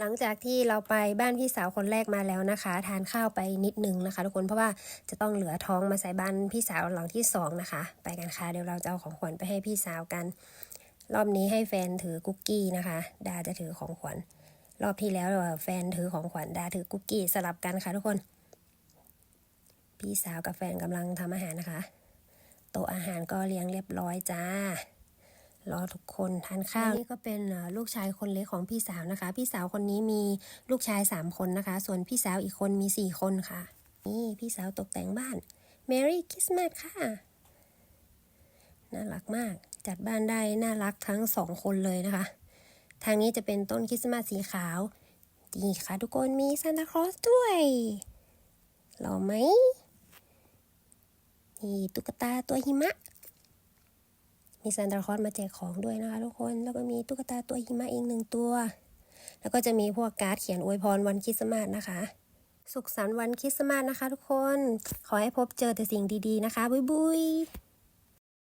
หลังจากที่เราไปบ้านพี่สาวคนแรกมาแล้วนะคะ ทานข้าวไปนิดนึงนะคะ ทุกคนเพราะว่าจะต้องเหลือท้องมาใส่บ้านพี่สาวหลังที่สองนะคะ ไปกันค่ะเดี๋ยวเราจะเอาของขวัญไปให้พี่สาวกัน รอบนี้ให้แฟนถือคุกกี้นะคะดาจะถือของขวัญรอบที่แล้วแฟนถือของขวัญดาถือคุกกี้สลับกันค่ะทุกคน พี่สาวกับแฟนกำลังทำอาหารนะคะ โต๊ะอาหารก็เลี้ยงเรียบร้อยจ้า รอทุกคนทานข้าวนี่ก็เป็นลูกชายคนเล็กของพี่สาวนะคะ พี่สาวคนนี้มีลูกชายสามคนนะคะ ส่วนพี่สาวอีกคนมีสี่คนค่ะ นี่พี่สาวตกแต่งบ้าน Merry Christmas ค่ะ น่ารักมาก จัดบ้านได้น่ารักทั้งสองคนเลยนะคะ ทางนี้จะเป็นต้นคริสต์มาสสีขาวนี่ค่ะทุกคนมีซานตาคลอสด้วยหล่อไหมนี่ตุ๊กตาตัวหิมะ มีซานตาคลอสมาแจกของด้วยนะคะทุกคน แล้วก็มีตุ๊กตาตัวหิมะอีกหนึ่งตัว แล้วก็จะมีพวกการ์ดเขียนอวยพรวันคริสต์มาสนะคะ สุขสันต์วันคริสต์มาสนะคะ ทุกคน ขอให้พบเจอแต่สิ่งดีๆนะคะ บุยบุย